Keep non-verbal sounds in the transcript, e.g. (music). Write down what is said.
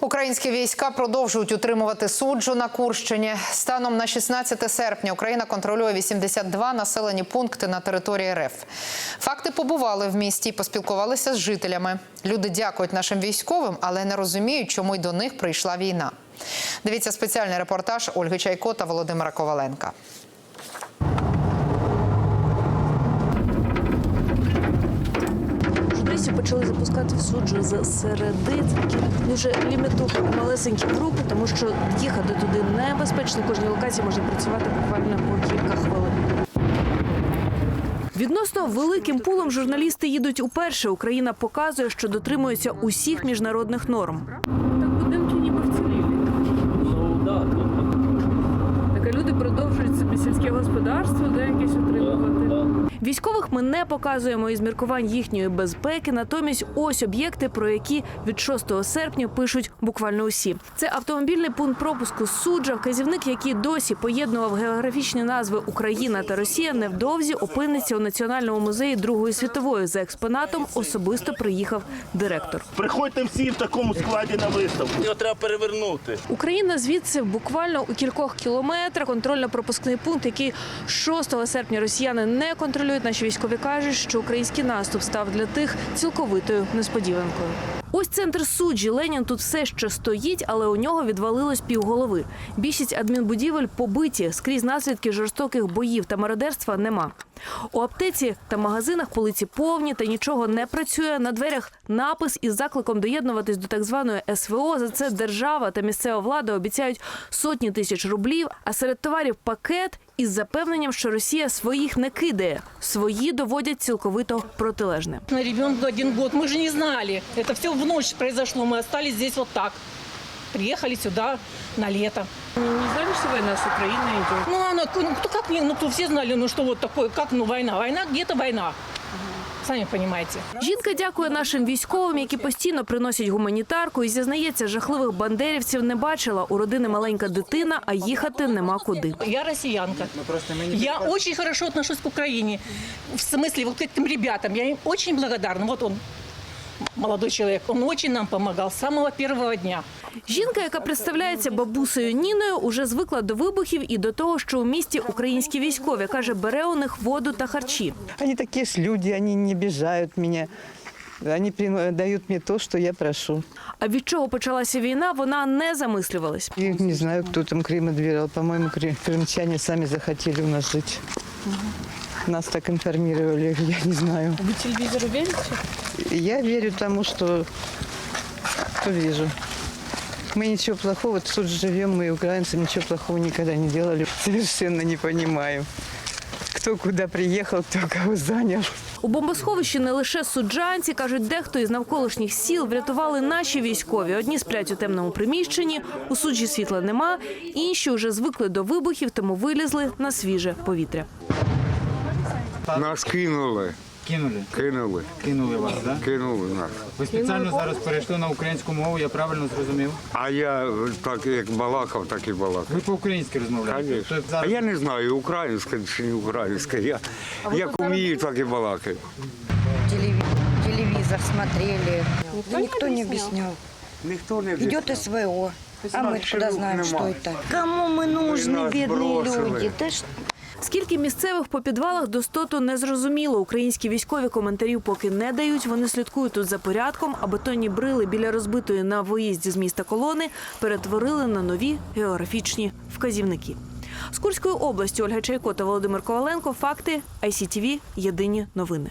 Українські війська продовжують утримувати суджу на Курщині. Станом на 16 серпня Україна контролює 82 населені пункти на території РФ. Факти побували в місті і поспілкувалися з жителями. Люди дякують нашим військовим, але не розуміють, чому й до них прийшла війна. Дивіться спеціальний репортаж Ольги Чайко та Володимира Коваленка. Почали запускати в суджу з середи. Це такі дуже лімітові малесенькі групи, тому що їхати туди небезпечно. Кожній локації можна працювати буквально по кілька хвилин. Відносно великим пулом журналісти їдуть уперше. Україна показує, що дотримується усіх міжнародних норм. Так будинки ніби вцілілі. Так а люди продовжують собі сільське господарство, де якесь утримувати. Військових ми не показуємо із міркувань їхньої безпеки. Натомість ось об'єкти, про які від 6 серпня пишуть буквально усі. Це автомобільний пункт пропуску суджа, вказівник, який досі поєднував географічні назви Україна та Росія, невдовзі опиниться у національному музеї Другої світової. За експонатом особисто приїхав директор. Приходьте всі в такому складі на виставку. Його треба перевернути. Україна звідси буквально у кількох кілометрах контрольно-пропускний пункт, який 6 серпня росіяни не контролюють. Наші військові кажуть, що український наступ став для тих цілковитою несподіванкою. Ось центр суджі. Ленін тут все ще стоїть, але у нього відвалилось півголови. Більшість адмінбудівель побиті. Скрізь наслідки жорстоких боїв та мародерства нема. У аптеці та магазинах полиці повні та нічого не працює. На дверях напис із закликом доєднуватись до так званої СВО. За це держава та місцева влада обіцяють сотні тисяч рублів. А серед товарів пакет із запевненням, що Росія своїх не кидає. Свої доводять цілковито протилежне. На ребенку один год. Мы же не знали. Это все в ночь произошло. Мы остались здесь вот так. Приехали сюда на лето. Не знали, що війна з Україною йде? Ну, она, ну, кто как ну, кто все знали, ну, что вот такое, как, ну, война. Война, где-то война. Сами понимаете. Жінка дякує нашим військовим, які постійно приносять гуманітарку, і зізнається, жахливих бандерівців не бачила. У родини маленька дитина, а їхати нема куди. Я россиянка. Я очень хорошо отношусь к Украине. В смысле, вот к этим ребятам. Я им очень благодарна. Вот он, молодой человек, он очень нам помогал с самого первого дня. Жінка, яка представляється бабусею Ніною, уже звикла до вибухів і до того, що у місті українські військові каже, бере у них воду та харчі. Они такие ж люди, они не обижают меня. Они прин- дают мне то, что я прошу. А від чого почалася війна, вона не замислювалась. Я не знаю, кто там Крым отбирал. По-моему, кры- крымчане сами захотели у нас жить. Нас так информировали, (laughs) я не знаю. Ви телевізору вірите? Я верю тому, что, что вижу. Мы ничего плохого, тут живем, мы украинцы ничего плохого никогда не делали. (laughs) Совершенно не понимаю, кто куда приехал, кто кого занял. У бомбосховищі не лише суджанці, кажуть, дехто із навколишніх сіл врятували наші військові. Одні сплять у темному приміщенні, у суджі світла нема, інші вже звикли до вибухів, тому вилізли на свіже повітря. Нас кинули, Кинули, кинули, кинули вас, да? кинули нас. Ви спеціально зараз перейшли на українську мову, я правильно зрозумів. А я так як балакав, так і балакав. Ви по-українськи розмовляєте. Конечно. Тобто А зараз я не знаю, українська чи не українська. Я як вмію, так і балакаю. телеви- телевизор смотрели. Да никто не объяснял. Ніхто не Идет СВО. А мы Наших куда рук знаем, нема. что это? Кому мы нужны, нас бедные бросили. люди? Да ш- Скільки місцевих по підвалах достоту не зрозуміло. Українські військові коментарів поки не дають. Вони слідкують тут за порядком, а бетонні брили біля розбитої на виїзді з міста колони перетворили на нові географічні вказівники. З Курської області Ольга Чайко та Володимир Коваленко. Факти ICTV. Єдині новини.